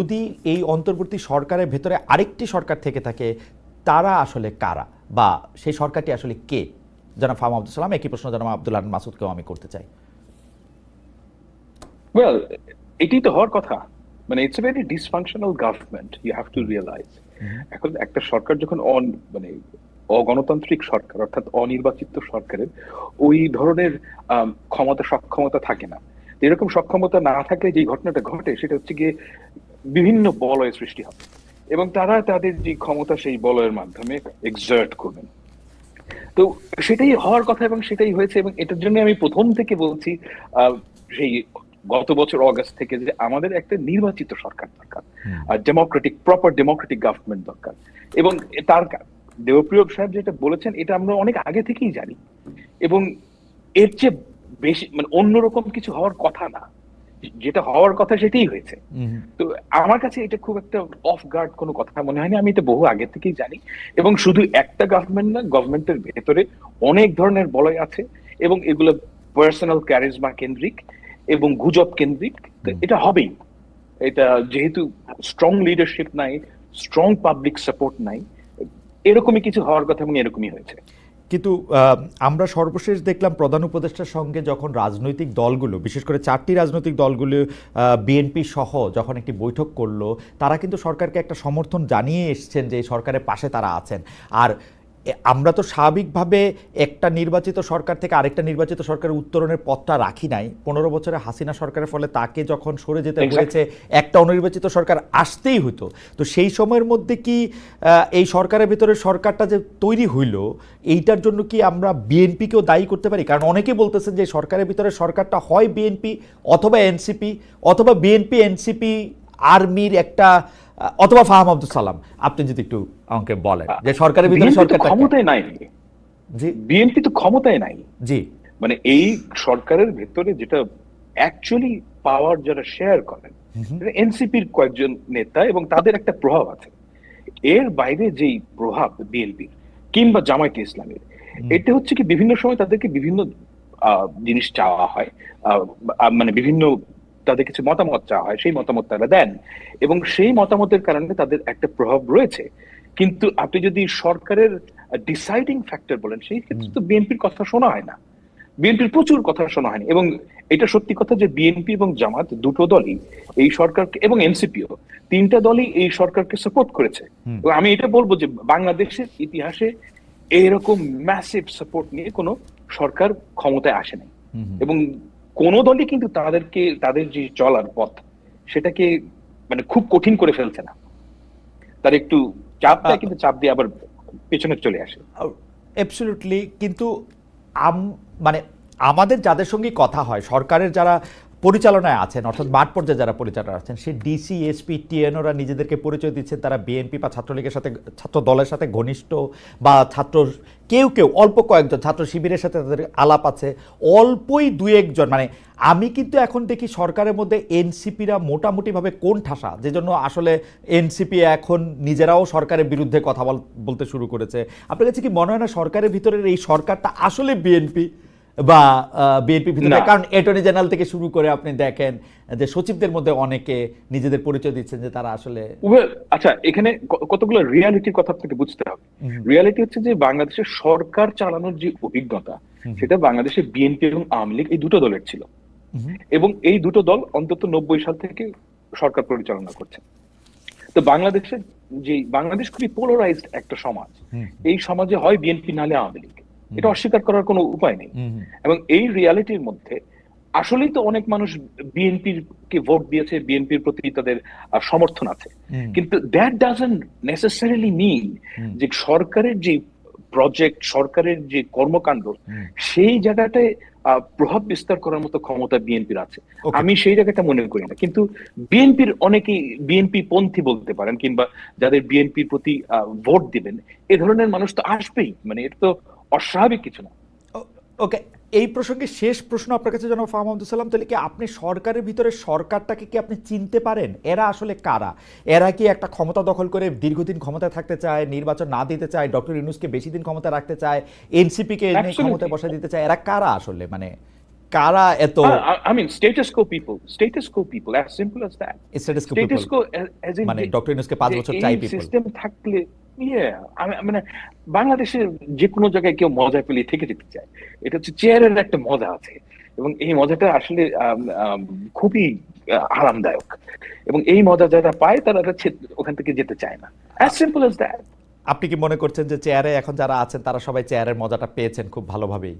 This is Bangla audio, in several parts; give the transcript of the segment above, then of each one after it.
যদি এই অন্তর্বর্তী সরকারের ভেতরে আরেকটি সরকার থেকে থাকে তারা আসলে কারা? বা সেই সরকারটি আসলে কে? জনাব ফাহম আব্দুল সালাম একই প্রশ্ন জনাব আব্দুল আহমান মাসুদকেও আমি করতে চাই। ওয়েল এটাই তো হওয়ার কথা। মানে it's a very dysfunctional government you have to realise এখন একটা সরকার যখন অন মানে অগণতান্ত্রিক সরকার অর্থাৎ অনির্বাচিত সরকারের ওই ধরনের ক্ষমতা সক্ষমতা থাকে না। এরকম সক্ষমতা না থাকলে যে ঘটনাটা ঘটে সেটা হচ্ছে গিয়ে বিভিন্ন বলয়ের সৃষ্টি হবে। এবং তারা তাদের যে ক্ষমতা সেই বলয়ের মাধ্যমে এক্সার্ট করবেন। তো সেটাই হওয়ার কথা এবং সেটাই হয়েছে এবং এটার জন্য আমি প্রথম থেকে বলছি সেই গত বছর অগাস্ট থেকে যে আমাদের একটা নির্বাচিত সরকার দরকার। আর ডেমোক্রেটিক প্রপার ডেমোক্রেটিক গভর্নমেন্ট দরকার। এবং তার দেবপ্রিয় সাহেব যেটা বলেছেন এটা আমরা অনেক আগে থেকেই জানি। এবং এর চেয়ে বেশি মানে অন্যরকম কিছু হওয়ার কথা না। যেটা হওয়ার কথা সেটাই হয়েছে। তো আমার কাছে এটা খুব একটা অফ গার্ড কোনো কথা মনে হয়নি। আমি এটা বহু আগে থেকেই জানি। এবং শুধু একটা গভর্নমেন্ট না গভর্নমেন্টের ভেতরে অনেক ধরনের বলয় আছে এবং এগুলো পার্সোনাল ক্যারিজমা কেন্দ্রিক এবং গুজব কেন্দ্রিক। এটা হবেই। এটা যেহেতু স্ট্রং লিডারশিপ নাই স্ট্রং পাবলিক সাপোর্ট নাই এরকমই কিছু হওয়ার কথা এবং এরকমই হয়েছে। কিন্তু আমরা সর্বশেষ দেখলাম প্রধান উপদেষ্টার সঙ্গে যখন রাজনৈতিক দলগুলো, বিশেষ করে চারটি রাজনৈতিক দলগুলো বিএনপি সহ যখন একটি বৈঠক করল, তারা কিন্তু সরকারকে একটা সমর্থন জানিয়ে এসছেন যে সরকারের পাশে তারা আছেন। আর আমরা তো স্বাভাবিকভাবে একটা নির্বাচিত সরকার থেকে আরেকটা নির্বাচিত সরকারের উত্তরণের পথটা রাখি নাই। পনেরো বছরে হাসিনা সরকারের ফলে তাকে যখন সরে যেতে হয়েছে একটা অনির্বাচিত সরকার আসতেই হতো তো সেই সময়ের মধ্যে কি এই সরকারের ভিতরে সরকারটা যে তৈরি হইল এইটার জন্য কি আমরা বিএনপিকেও দায়ী করতে পারি? কারণ অনেকে বলতেছেন যে সরকারের ভিতরে সরকারটা হয় বিএনপি অথবা এনসিপি অথবা বিএনপি এনসিপি আর্মির একটা অথবা ফাহাম আব্দুল সালাম আপনি যদি একটু আমাকে বলেন যে সরকারের ভিতরে সরকারটা ক্ষমতায় নাই। জি। বিএনপি তো ক্ষমতায় নাই। জি। মানে এই সরকারের ভেতরে যেটা অ্যাকচুয়ালি পাওয়ার যারা শেয়ার করেন এনসিপির কয়েকজন নেতা এবং তাদের একটা প্রভাব আছে। এর বাইরে যেই প্রভাব বিএনপির কিংবা জামায়াতে ইসলামের এটা হচ্ছে কি বিভিন্ন সময় তাদেরকে বিভিন্ন আহ, জিনিস চাওয়া হয় মানে বিভিন্ন তাদের কিছু মতামত চাওয়া হয় সেই মতামত তারা দেন এবং সেই মতামতের কারণে তাদের একটা প্রভাব রয়েছে। কিন্তু আপনি যদি সরকারের ডিসাইডিং ফ্যাক্টর বলেন সেই ক্ষেত্রে তো বিএনপির কথা শোনা হয় না। বিএনপির প্রচুর কথা শোনা হয়নি এবং এটা সত্যি কথা যে বিএনপি এবং জামাত দুটো দলই এই সরকারকে এবং এনসিপিও তিনটা দলই এই সরকারকে সাপোর্ট করেছে। এবং আমি এটা বলব যে বাংলাদেশের ইতিহাসে এইরকম ম্যাসিভ সাপোর্ট নিয়ে কোনো সরকার ক্ষমতায় আসে নাই এবং কোন দলই কিন্তু তাদেরকে তাদের যে চলার পথ সেটাকে মানে খুব কঠিন করে ফেলছে না। তার একটু চাপ দেয় কিন্তু চাপ দিয়ে আবার পেছনে চলে আসে। অ্যাবসলিউটলি কিন্তু আম- মানে আমাদের যাদের সঙ্গে কথা হয় সরকারের যারা পরিচালনায় আছেন, অর্থাৎ মাঠ পর্যায়ে যারা পরিচালনা আছেন সে ডিসি এসপি টিএনওরা নিজেদেরকে পরিচয় দিচ্ছেন। তারা বিএনপি বা ছাত্রলীগের সাথে, ছাত্র দলের সাথে ঘনিষ্ঠ বা ছাত্র কেউ কেউ, অল্প কয়েকজন ছাত্র শিবিরের সাথে তাদের আলাপ আছে। অল্পই দু একজন মানে আমি কিন্তু এখন দেখি সরকারের মধ্যে এনসিপিরা মোটামুটিভাবে কোন ঠাসা যে জন্য আসলে এনসিপি এখন নিজেরাও সরকারের বিরুদ্ধে কথা বল- বলতে শুরু করেছে। আপনার কাছে কি মনে হয় না সরকারের ভিতরের এই সরকারটা আসলে বিএনপি বা বিএনপি ভিতরে কারণ অ্যাটর্নি জেনারেল থেকে শুরু করে আপনি দেখেন যে সচিবদের মধ্যে অনেকে নিজেদের পরিচয় দিচ্ছেন যে তারা আসলে আচ্ছা এখানে কতগুলো রিয়ালিটির কথা আপনাকে বুঝতে হবে। রিয়ালিটি হচ্ছে যে বাংলাদেশের সরকার চালানোর যে অভিজ্ঞতা সেটা বাংলাদেশের বিএনপি এবং আওয়ামী লীগ এই দুটো দলের ছিল। এবং এই দুটো দল অন্তত নব্বই সাল থেকে সরকার পরিচালনা করছে। তো বাংলাদেশের যে বাংলাদেশ খুবই পোলারাইজড একটা সমাজ। এই সমাজে হয় বিএনপি নালে আওয়ামী লীগ। এটা অস্বীকার করার কোনো উপায় নেই। এবং এই রিয়ালিটির মধ্যে আসলেই তো অনেক মানুষ বিএনপির কে ভোট দিয়েছে বিএনপির প্রতি তাদের সমর্থন আছে। কিন্তু দ্যাট ডাজন্ট নেসেসারিলি মিন যে সরকারের যে প্রজেক্ট সরকারের যে কর্মকাণ্ড সেই জায়গাটায় আহ, প্রভাব বিস্তার করার মতো ক্ষমতা বিএনপির আছে. আমি সেই জায়গাটা মনে করি না। কিন্তু বিএনপির অনেকেই বিএনপি পন্থী বলতে পারেন কিংবা যাদের বিএনপির প্রতি ভোট দিবেন এ ধরনের মানুষ তো আসবেই। মানে এটা তো অস্বাভাবিক কিছু না ওকে এই প্রসঙ্গে শেষ প্রশ্ন আপনার কাছে জনাব ফাহম আব্দুল সালাম তাহলে কি আপনি সরকারের ভিতরে সরকারটাকে কি আপনি চিনতে পারেন এরা আসলে কারা এরা কি একটা ক্ষমতা দখল করে দীর্ঘদিন ক্ষমতায় থাকতে চায় নির্বাচন না দিতে চায় ডক্টর ইউনুসকে বেশি দিন ক্ষমতা রাখতে চায় এনসিপিকে Absolutely. ক্ষমতায় বসায় দিতে চায় এরা কারা আসলে মানে কারা এত status quo people, as simple as that. status quo Status people? quo, as- as in মানে ডক্টর ইউনুসকে পাঁচ যে বছর চাই পিপল সিস্টেম থাকলে ইয়ে মানে বাংলাদেশের যে কোনো জায়গায় কেউ মজা পেলে থেকে যেতে চায়। এটা হচ্ছে চেয়ারের একটা মজা আছে। এবং এই মজাটা আসলে খুবই আরামদায়ক। এবং এই মজা যারা পায়, তারা ওখান থেকে যেতে চায় না। অ্যাজ সিম্পল অ্যাজ দ্যাট আপনি কি মনে করছেন যে চেয়ারে এখন যারা আছেন, তারা সবাই চেয়ারের মজাটা পেয়েছেন খুব ভালোভাবেই?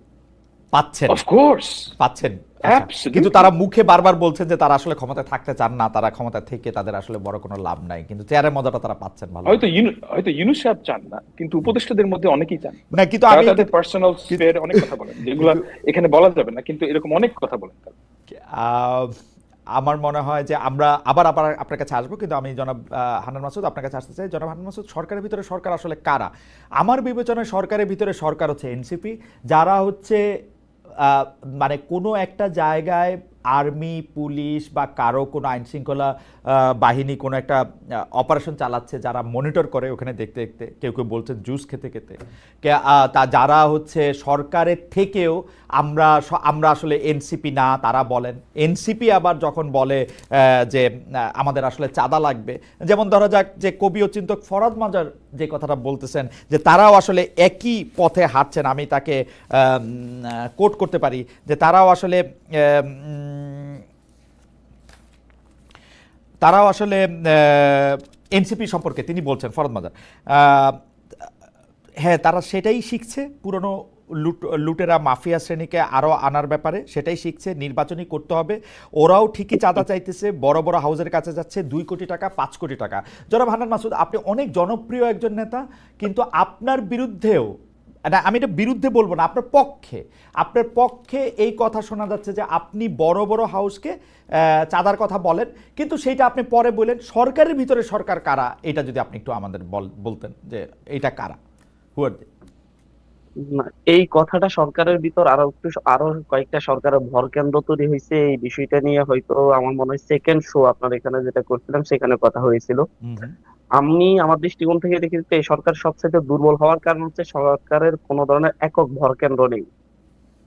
পাচ্ছেন। অফকোর্স পাচ্ছেন আচ্ছা। কিন্তু তারা মুখে বারবার বলছেন যে তারা আসলে ক্ষমতায় থাকতে চান না তারা ক্ষমতা থেকে তাদের আসলে বড় কোনো লাভ নাই। কিন্তু চেয়ারের মজাটা তারা পাচ্ছেন ভালো। হয়তো হয়তো ইউনুস সাহেব চান না কিন্তু উপদেষ্টাদের মধ্যে অনেকেই চান। না কিন্তু আমি তাদের পার্সোনাল স্পেয়ার অনেক কথা বলেন যেগুলো এখানে বলা যাবে না কিন্তু এরকম অনেক কথা বলেন আমার মনে হয় যে আমরা আবার আবার আপনার কাছে আসব কিন্তু আমি জনাব আহ, হান্নান মাসুদ আপনার কাছে আসতে চাই। জনাব হান্নান মাসুদ সরকারের ভিতরে সরকার আসলে কারা? আমার বিবেচনায় সরকারের ভিতরে সরকার হচ্ছে এনসিপি যারা হচ্ছে মানে কোনো একটা জায়গায় আর্মি, পুলিশ বা কারও কোনো আইনশৃঙ্খলা বাহিনী কোনো একটা অপারেশন চালাচ্ছে যারা মনিটর করে ওখানে দেখতে দেখতে, কেউ কেউ বলছেন জুস খেতে খেতে। তা যারা হচ্ছে সরকারের থেকেও আমরা আমরা আসলে এনসিপি না, তারা বলেন। এনসিপি আবার যখন বলে যে আমাদের আসলে চাঁদা লাগবে, যেমন ধরা যাক যে কবি ও চিন্তক ফরাদ মাজার যে কথাটা বলতেছেন, যে তারাও আসলে একই পথে হাঁটছেন, আমি তাকে কোট করতে পারি, যে তারাও আসলে তারাও আসলে এনসিপি সম্পর্কে তিনি বলছেন, ফরদ মাজার। হ্যাঁ তারা সেটাই শিখছে, পুরনো লুট, লুটেরা মাফিয়া শ্রেণীকে আরও আনার ব্যাপারে সেটাই শিখছে নির্বাচনী করতে হবে। ওরাও ঠিকই চাঁদা চাইতেছে, বড় বড় হাউসের কাছে যাচ্ছে, দুই কোটি টাকা, পাঁচ কোটি টাকা। জনাব হান্নান মাসুদ, আপনি অনেক জনপ্রিয় একজন নেতা, কিন্তু আপনার বিরুদ্ধেও না আমি এটা বিরুদ্ধে বলব না আপনার পক্ষে। আপনার পক্ষে এই কথা শোনা যাচ্ছে যে আপনি বড় বড় হাউসকে চাঁদার কথা বলেন কিন্তু সেইটা আপনি পরে বলেন সরকারের ভিতরে সরকার কারা? এটা যদি আপনি একটু আমাদের বলতেন যে এটা কারা? হু আর না, এই কথাটা সরকারের ভিতর আরও একটু আরও কয়েকটা সরকারের ভর কেন্দ্র তৈরি হয়েছে এই বিষয়টা নিয়ে হয়তো আমার মনে হয় সেকেন্ড শো আপনার এখানে যেটা করছিলাম সেখানে কথা হয়েছিল। আমি আমার দৃষ্টিকোণ থেকে দেখেছি যে সরকার সবচেয়ে দুর্বল হওয়ার কারণ হচ্ছে সরকারের কোনো ধরনের একক ভর কেন্দ্র নেই।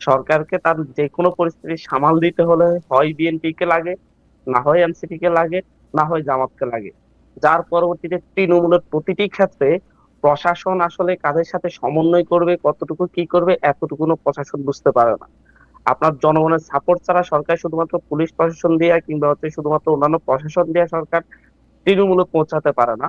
সরকারকে তার যে কোনো পরিস্থিতি সামাল দিতে হলে হয় বিএনপি কে লাগে, না হয় এনসিপি কে লাগে, না হয় জামাতকে লাগে। যার পরবর্তীতে তৃণমূলের প্রতিটি ক্ষেত্রে প্রশাসন আসলে কাদের সাথে সমন্বয় করবে, কতটুকু কি করবে, এতটুকু প্রশাসন বুঝতে পারে না। আপনার জনগণের সাপোর্ট ছাড়া সরকার শুধুমাত্র পুলিশ প্রশাসন দিয়ে কিংবা হচ্ছে শুধুমাত্র অন্যান্য প্রশাসন দিয়ে সরকার তৃণমূলে পৌঁছাতে পারে না।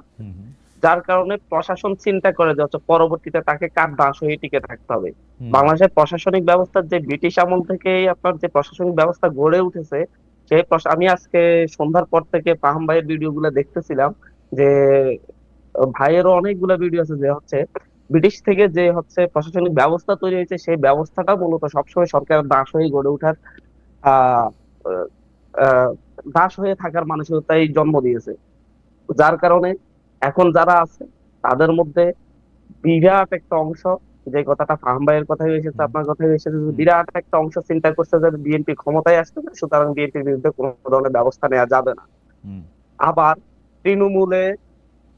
যার কারণে প্রশাসন চিন্তা করে যে পরবর্তীতে তাকে কার দাস হয়ে টিকে থাকতে হবে। বাংলাদেশের প্রশাসনিক ব্যবস্থার যে ব্রিটিশ আমল থেকে আপনার যে প্রশাসনিক ব্যবস্থা গড়ে উঠেছে সেই আমি আজকে সন্ধ্যার পর থেকে পাহাম ভাইয়ের ভিডিও গুলো দেখতেছিলাম যে ভাইয়েরও অনেকগুলো ভিডিও আছে যে হচ্ছে ব্রিটিশ থেকে যে হচ্ছে প্রশাসনিক ব্যবস্থা তৈরি হয়েছে সেই ব্যবস্থাটা মূলত সবসময় সরকারের দাস হয়ে গড়ে ওঠার আহ আহ, দাস হয়ে থাকার মানসিকতাই জন্ম দিয়েছে। যার কারণে এখন যারা আছে তাদের মধ্যে বিরাট একটা অংশ যে কথাটা ফাহাম ভাইয়ের কথাই এসেছে আপনার কথাই এসেছে বিরাট একটা অংশ চিন্তা করছে যে বিএনপি ক্ষমতায় আসতে না সুতরাং বিএনপির বিরুদ্ধে কোনো ধরনের ব্যবস্থা নেওয়া যাবে না। আবার তৃণমূলে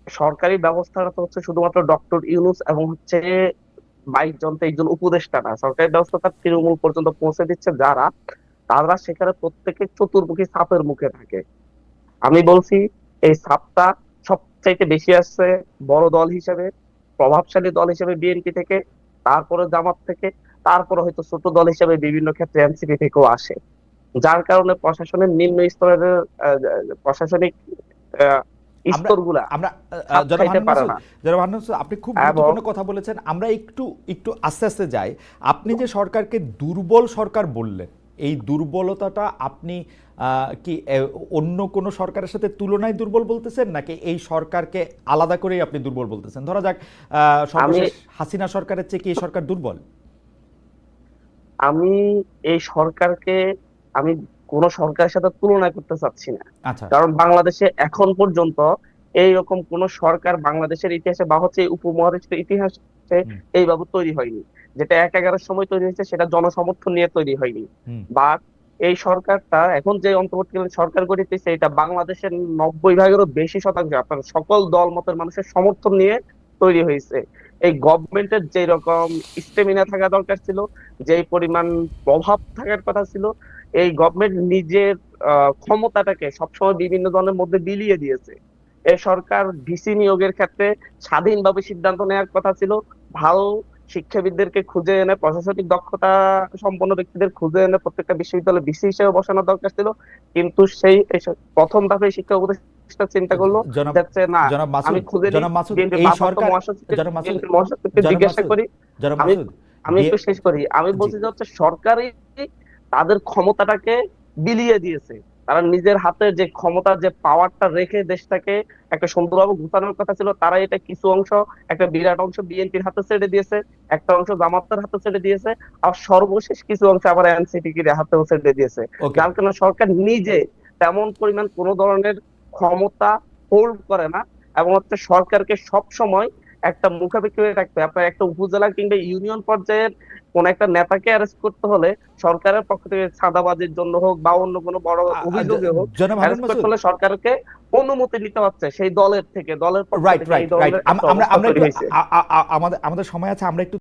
সরকারি ব্যবস্থাটা তো হচ্ছে শুধুমাত্র ডক্টর ইউনুস এবং হচ্ছে বাইশ জন তেইশ জন উপদেষ্টা না সরকারি ব্যবস্থাটা তৃণমূল পর্যন্ত পৌঁছে দিচ্ছে যারা তারা সেখানে প্রত্যেকে চতুর্মুখী সাপের মুখে থাকে। আমি বলছি এই সাপটা সবচাইতে বেশি আসছে বড় দল হিসেবে প্রভাবশালী দল হিসেবে বিএনপি থেকে তারপরে জামাত থেকে তারপরে হয়তো ছোট দল হিসেবে বিভিন্ন ক্ষেত্রে এনসিপি থেকেও আসে। যার কারণে প্রশাসনের নিম্ন স্তরের প্রশাসনিক স্তরগুলা আমরা আপনি খুব গুরুত্বপূর্ণ কথা বলেছেন। আমরা একটু একটু আস্তে আস্তে যাই। আপনি যে সরকারকে দুর্বল সরকার বললেন এই দুর্বলতাটা আপনি কি অন্য কোনো সরকারের সাথে তুলনায় দুর্বল বলতেছেন? নাকি এই সরকারকে আলাদা করেই আপনি দুর্বল বলতেছেন? ধরা যাক সর্বশেষ হাসিনা সরকারের চেয়ে কি এই সরকার দুর্বল? আমি এই সরকারকে আমি কোন সরকারের সাথে তুলনা করতে চাচ্ছি না। আচ্ছা। কারণ বাংলাদেশে এখন পর্যন্ত এইরকম কোন সরকার বাংলাদেশের ইতিহাসে বা হচ্ছে উপমহাদেশের ইতিহাসে। এইভাবে তৈরি হয়নি। যেটা এক এগারোর সময় তৈরি হয়েছে সেটা জনসমর্থন নিয়ে তৈরি হয়নি। বা এই সরকারটা এখন যে অন্তর্বর্তীকালীন সরকার গঠিতেছে এটা বাংলাদেশের নব্বই ভাগেরও বেশি শতাংশ আপনার সকল দল মতের মানুষের সমর্থন নিয়ে তৈরি হয়েছে। এই গভর্নমেন্টের যে রকম স্টেমিনা থাকা দরকার ছিল যেই পরিমাণ প্রভাব থাকার কথা ছিল এই গভর্নমেন্ট নিজের আহ, ক্ষমতাটাকে সবসময় বিভিন্ন দলের মধ্যে বিলিয়ে দিয়েছে। এই সরকার ভিসি নিয়োগের ক্ষেত্রে স্বাধীনভাবে সিদ্ধান্ত নেওয়ার কথা ছিল ভালো শিক্ষাবিদদেরকে খুঁজে এনে প্রশাসনিক দক্ষতা সম্পন্ন ব্যক্তিদের খুঁজে এনে প্রত্যেকটা বিশ্ববিদ্যালয়ে ভিসি হিসেবে বসানো দরকার ছিল। কিন্তু সেই প্রথম ধাপে শিক্ষা উপদেষ্টা চিন্তা করল যাচ্ছে না আমি খুঁজে এই সরকার মহাসচিবকে জিজ্ঞাসা করি। আমি- একটু শেষ করি। আমি। বলছি যে হচ্ছে সরকারই তাদের ক্ষমতাটাকে বিলিয়ে দিয়েছে। তারা নিজের হাতে যে ক্ষমতা যে পাওয়ারটা রেখে দেশটাকে একটা সুন্দরভাবে গুছানোর কথা ছিল তারা এটা কিছু অংশ একটা বিরাট অংশ বিএনপির হাতে ছেড়ে দিয়েছে একটা অংশ জামাতের হাতে ছেড়ে দিয়েছে আর সর্বশেষ কিছু অংশ আবার এনসিপি হাতেও ছেড়ে দিয়েছে। যার কারণে সরকার নিজে তেমন পরিমাণ কোনো ধরনের ক্ষমতা হোল্ড করে না এবং হচ্ছে সরকারকে সব সময় একটা মুখাপেক্ষি হয়ে থাকতে। আপনার একটা উপজেলা কিংবা ইউনিয়ন পর্যায়ের কোন একটা নেতাকে অ্যারেস্ট করতে হলে সরকারের পক্ষ থেকে সাদাবাজের জন্য হোক বা অন্য কোনো বড় অভিযোগে হোক অ্যারেস্ট করতে হলে সরকারকে অনুমতি নিতে হচ্ছে সেই দলের থেকে। দলের রাইট রাইট রাইট আমরা আমরা আমাদের আমাদের সময় আছে আমরা একটু